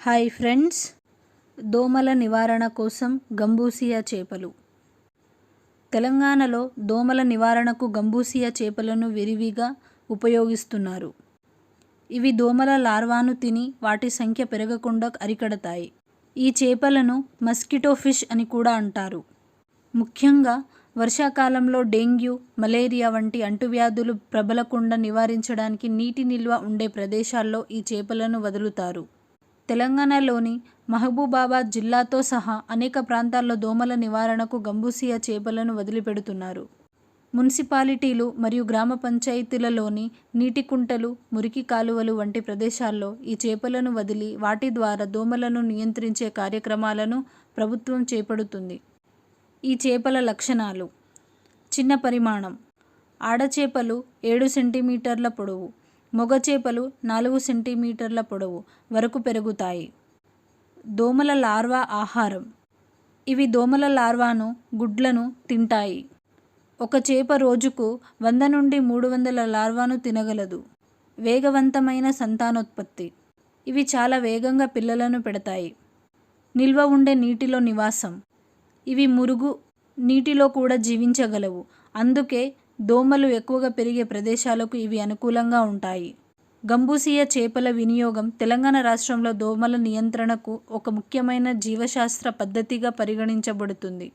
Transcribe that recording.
Hi friends. దోమల నివారణ కోసం గంబూసియా చేపలు. తెలంగాణలో దోమల నివారణకు గంబూసియా చేపలను విరివిగా ఉపయోగిస్తున్నారు. ఇవి దోమల లార్వాను తిని వాటి సంఖ్య పెరగకుండా అరికడతాయి. ఈ చేపలను మస్కిటో ఫిష్ అని కూడా అంటారు. ముఖ్యంగా వర్షాకాలంలో డెంగ్యూ మలేరియా వంటి అంటువ్యాధులు ప్రబలకుండా నివారించడానికి నీటి నిల్వ ఉండే ప్రదేశాల్లో ఈ చేపలను వదులుతారు. తెలంగాణలోని మహబూబాబాద్ జిల్లాతో సహా అనేక ప్రాంతాల్లో దోమల నివారణకు గంబూసియా చేపలను వదిలిపెడుతున్నారు. మున్సిపాలిటీలు మరియు గ్రామ పంచాయతీలలోని నీటి కుంటలు మురికి కాలువలు వంటి ప్రదేశాల్లో ఈ చేపలను వదిలి వాటి ద్వారా దోమలను నియంత్రించే కార్యక్రమాలను ప్రభుత్వం చేపడుతుంది. ఈ చేపల లక్షణాలు. చిన్న పరిమాణం. ఆడచేపలు ఏడు సెంటీమీటర్ల పొడవు. మొగ చేపలు నాలుగు సెంటీమీటర్ల పొడవు వరకు పెరుగుతాయి. దోమల లార్వా ఆహారం. ఇవి దోమల లార్వాను గుడ్లను తింటాయి. ఒక చేప రోజుకు వంద నుండి మూడు వందల లార్వాను తినగలదు. వేగవంతమైన సంతానోత్పత్తి. ఇవి చాలా వేగంగా పిల్లలను పెడతాయి. నిల్వ ఉండే నీటిలో నివాసం. ఇవి మురుగు నీటిలో కూడా జీవించగలవు. అందుకే దోమలు ఎక్కువగా పెరిగే ప్రదేశాలకు ఇవి అనుకూలంగా ఉంటాయి. గంబూసియా చేపల వినియోగం తెలంగాణ రాష్ట్రంలో దోమల నియంత్రణకు ఒక ముఖ్యమైన జీవశాస్త్ర పద్ధతిగా పరిగణించబడుతుంది.